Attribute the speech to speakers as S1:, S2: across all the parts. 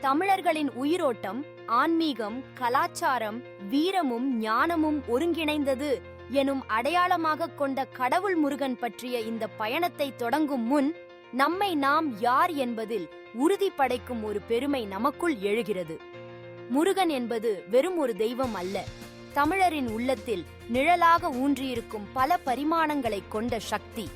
S1: தமிழர்களின் உயிரோட்டம் ஆன்மீகம் கலாச்சாரம் வீரமும் ஞானமும் ஒருங்கிணைந்தது எனும் அடையாளமாக கொண்ட கடவுள் முருகன் பற்றிய இந்த பயணத்தை தொடங்கும் முன் நம்மை நாம் யார் என்பதில் உறுதி படைக்கும் ஒரு பெருமை நமக்குள் எழுகிறது. முருகன் என்பது வெறும் ஒரு தெய்வம் அல்ல. தமிழரின் உள்ளத்தில் நிழலாக ஊன்றியிருக்கும் பல பரிமாணங்களை கொண்ட சக்தி.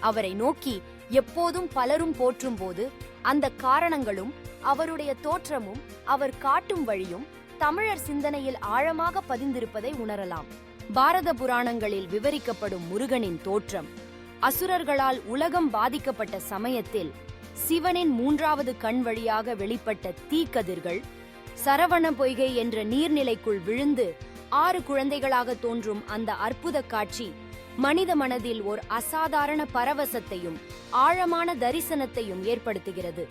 S1: அவரை நோக்கி எப்போதும் பலரும் போற்றும் போது அந்த காரணங்களும் அவருடைய தோற்றமும் அவர் காட்டும் வழியும் தமிழர் சிந்தனையில் ஆழமாக பதிந்திருப்பதை உணரலாம். பாரத புராணங்களில் விவரிக்கப்படும் முருகனின் தோற்றம் அசுரர்களால் உலகம் பாதிக்கப்பட்ட சமயத்தில் சிவனின் மூன்றாவது கண் வழியாக வெளிப்பட்ட தீக்கதிர்கள் சரவண பொய்கை என்ற நீர்நிலைக்குள் விழுந்து ஆறு குழந்தைகளாக தோன்றும் அந்த அற்புத காட்சி மனித மனதில் ஓர் அசாதாரண பரவசத்தையும் ஆழமான தரிசனத்தையும் ஏற்படுத்துகிறது.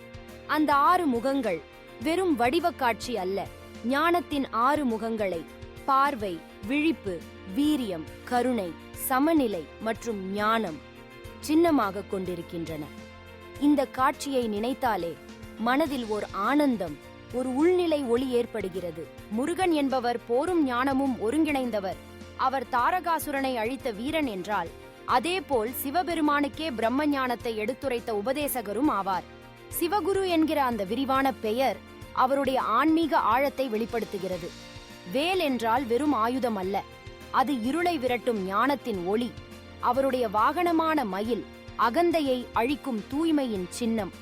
S1: அந்த ஆறு முகங்கள் வெறும் வடிவக் காட்சி அல்ல ஞானத்தின் ஆறு முகங்களை பார்வை விழிப்பு வீரியம் கருணை சமநிலை மற்றும் ஞானம் சின்னமாக கொண்டிருக்கின்றன. இந்த காட்சியை நினைத்தாலே மனதில் ஓர் ஆனந்தம் ஒரு உள்நிலை ஒளி ஏற்படுகிறது. முருகன் என்பவர் போரும் ஞானமும் ஒருங்கிணைந்தவர். அவர் தாரகாசுரனை அழித்த வீரன் என்றால் அதேபோல் சிவபெருமானுக்கே பிரம்ம ஞானத்தை எடுத்துரைத்த உபதேசகரும் ஆவார். சிவகுரு என்கிற அந்த விரிவான பெயர் அவருடைய ஆன்மீக ஆழத்தை வெளிப்படுத்துகிறது. வேல் என்றால் வெறும் ஆயுதம் அல்ல அது இருளை விரட்டும் ஞானத்தின் ஒளி. அவருடைய வாகனமான மயில் அகந்தையை அழிக்கும் தூய்மையின் சின்னம்.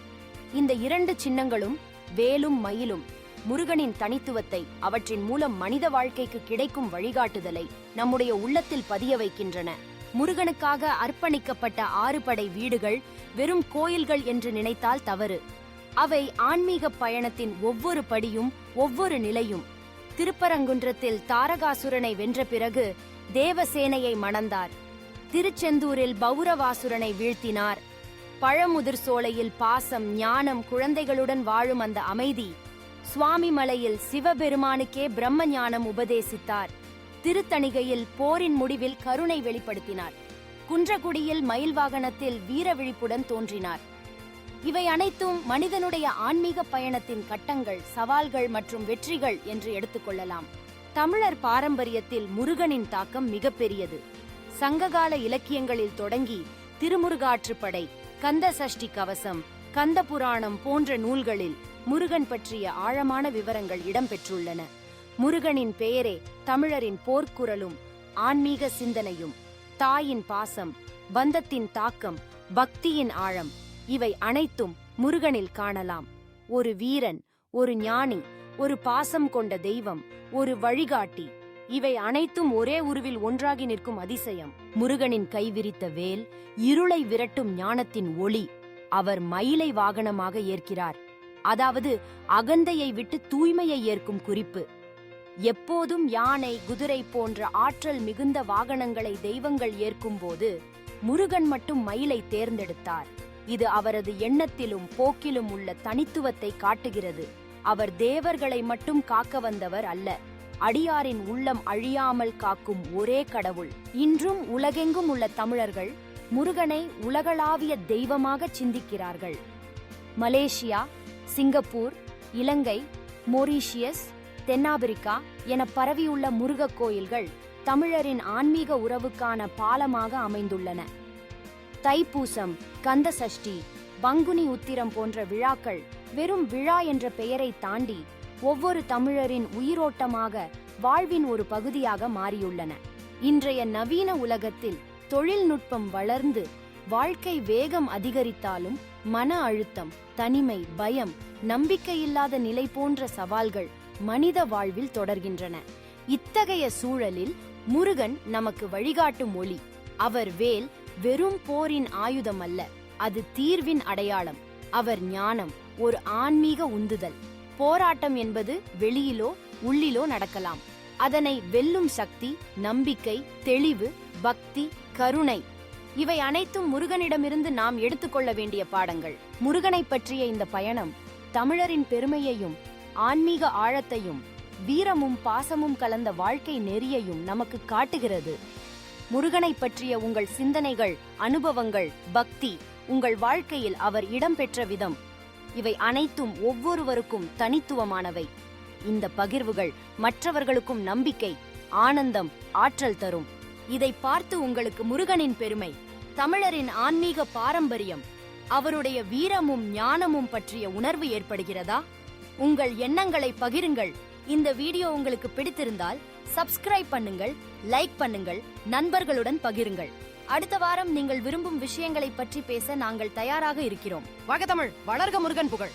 S1: இந்த இரண்டு சின்னங்களும் வேலும் மயிலும் முருகனின் தனித்துவத்தை அவற்றின் மூலம் மனித வாழ்க்கைக்கு கிடைக்கும் வழிகாட்டுதலை நம்முடைய உள்ளத்தில் பதிய வைக்கின்றன. முருகனுக்காக அர்ப்பணிக்கப்பட்ட ஆறு படை வீடுகள் வெறும் கோயில்கள் என்று நினைத்தால் தவறு. அவை ஆன்மீக பயணத்தின் ஒவ்வொரு படியும் ஒவ்வொரு நிலையும். திருப்பரங்குன்றத்தில் தாரகாசுரனை வென்ற பிறகு தேவசேனையை மணந்தார். திருச்செந்தூரில் பௌரவாசுரனை வீழ்த்தினார். பழமுதிர் சோலையில் பாசம் ஞானம் குழந்தைகளுடன் வாழும் அந்த அமைதி சுவாமி மலையில் சிவபெருமானுக்கே பிரம்ம ஞானம் உபதேசித்தார். திருத்தணிகையில் போரின் முடிவில் கருணை வெளிப்படுத்தினார். குன்றக்குடியில் மயில் வாகனத்தில் வீர விழிப்புடன் தோன்றினார். இவை அனைத்தும் மனிதனுடைய ஆன்மீக பயணத்தின் கட்டங்கள் சவால்கள் மற்றும் வெற்றிகள் என்று எடுத்துக்கொள்ளலாம் தமிழர் பாரம்பரியத்தில் முருகனின் தாக்கம் மிகப்பெரியது. சங்ககால இலக்கியங்களில் தொடங்கி திருமுருகாற்றுப்படை கந்த சஷ்டி கவசம் கந்த புராணம் போன்ற நூல்களில் முருகன் பற்றிய ஆழமான விவரங்கள் இடம்பெற்றுள்ளன. முருகனின் பெயரே தமிழரின் போர்க்குரலும் ஆன்மீக சிந்தனையும் தாயின் பாசம் பந்தத்தின் தாக்கம் பக்தியின் ஆழம் இவை அனைத்தும் முருகனில் காணலாம். ஒரு வீரன் ஒரு ஞானி ஒரு பாசம் கொண்ட தெய்வம் ஒரு வழிகாட்டி இவை அனைத்தும் ஒரே உருவில் ஒன்றாகி நிற்கும் அதிசயம். முருகனின் கைவிரித்த வேல் இருளை விரட்டும் ஞானத்தின் ஒளி அவர் மயிலை வாகனமாக ஏற்கிறார். அதாவது அகந்தையை விட்டு தூய்மையை ஏற்கும் குறிப்பு. எப்போதும் யானை குதிரை போன்ற ஆற்றல் மிகுந்த வாகனங்களை தெய்வங்கள் ஏற்கும்போது முருகன் மட்டும் மயிலை தேர்ந்தெடுத்தார். இது அவரது எண்ணத்திலும் போக்கிலும் உள்ள தனித்துவத்தை காட்டுகிறது. அவர் தேவர்களை மட்டும் காக்க வந்தவர் அல்ல. அடியாரின் உள்ளம் அழியாமல் காக்கும் ஒரே கடவுள். இன்றும் உலகெங்கும் உள்ள தமிழர்கள் முருகனை உலகளாவிய தெய்வமாக சிந்திக்கிறார்கள். மலேசியா சிங்கப்பூர் இலங்கை மொரீஷியஸ் தென்னாப்பிரிக்கா என பரவியுள்ள முருகக் கோயில்கள் தமிழரின் ஆன்மீக உறவுக்கான பாலமாக அமைந்துள்ளன. தைப்பூசம் கந்த சஷ்டி பங்குனி உத்திரம் போன்ற விழாக்கள் வெறும் விழா என்ற பெயரை தாண்டி ஒவ்வொரு தமிழரின் உயிரோட்டமாக வாழ்வின் ஒரு பகுதியாக மாறியுள்ளன. இன்றைய நவீன உலகத்தில் தொழில்நுட்பம் வளர்ந்து வாழ்க்கை வேகம் அதிகரித்தாலும் மன அழுத்தம் தனிமை பயம் நம்பிக்கையில்லாத நிலை போன்ற சவால்கள் மனித வாழ்வில் தொடர்கின்றன. இத்தகைய சூழலில் முருகன் நமக்கு வழிகாட்டும் ஒளி அவர் வேல் வெறும் போரின் ஆயுதம் அல்ல அது தீர்வின் அடையாளம். அவர் ஞானம் ஒரு ஆன்மீக உந்துதல். போராட்டம் என்பது வெளியிலோ உள்ளிலோ நடக்கலாம். அதனை வெல்லும் சக்தி நம்பிக்கை தெளிவு பக்தி கருணை இவை அனைத்தும் முருகனிடமிருந்து நாம் எடுத்துக்கொள்ள வேண்டிய பாடங்கள். முருகனை பற்றிய இந்த பயணம் தமிழரின் பெருமையையும் ஆன்மீக ஆழத்தையும் வீரமும் பாசமும் கலந்த வாழ்க்கை நெறியையும் நமக்கு காட்டுகிறது. முருகனை பற்றிய உங்கள் சிந்தனைகள் அனுபவங்கள் பக்தி உங்கள் வாழ்க்கையில் அவர் இடம்பெற்ற விதம். இவை அனைத்தும் ஒவ்வொருவருக்கும் தனித்துவமானவை. இந்த பகிர்வுகள் மற்றவர்களுக்கும் நம்பிக்கை ஆனந்தம் ஆற்றல் தரும். இதை பார்த்து உங்களுக்கு முருகனின் பெருமை. தமிழரின் ஆன்மீக பாரம்பரியம் அவருடைய வீரமும் ஞானமும் பற்றிய உணர்வு ஏற்படுகிறதா? உங்கள் எண்ணங்களை பகிருங்கள். இந்த வீடியோ உங்களுக்கு பிடித்திருந்தால் சப்ஸ்கிரைப் பண்ணுங்கள் லைக் பண்ணுங்கள் நண்பர்களுடன் பகிருங்கள். அடுத்த வாரம் நீங்கள் விரும்பும் விஷயங்களை பற்றி பேச நாங்கள் தயாராக இருக்கிறோம்.
S2: வகதமிழ் வளர்க முருகன் புகழ்.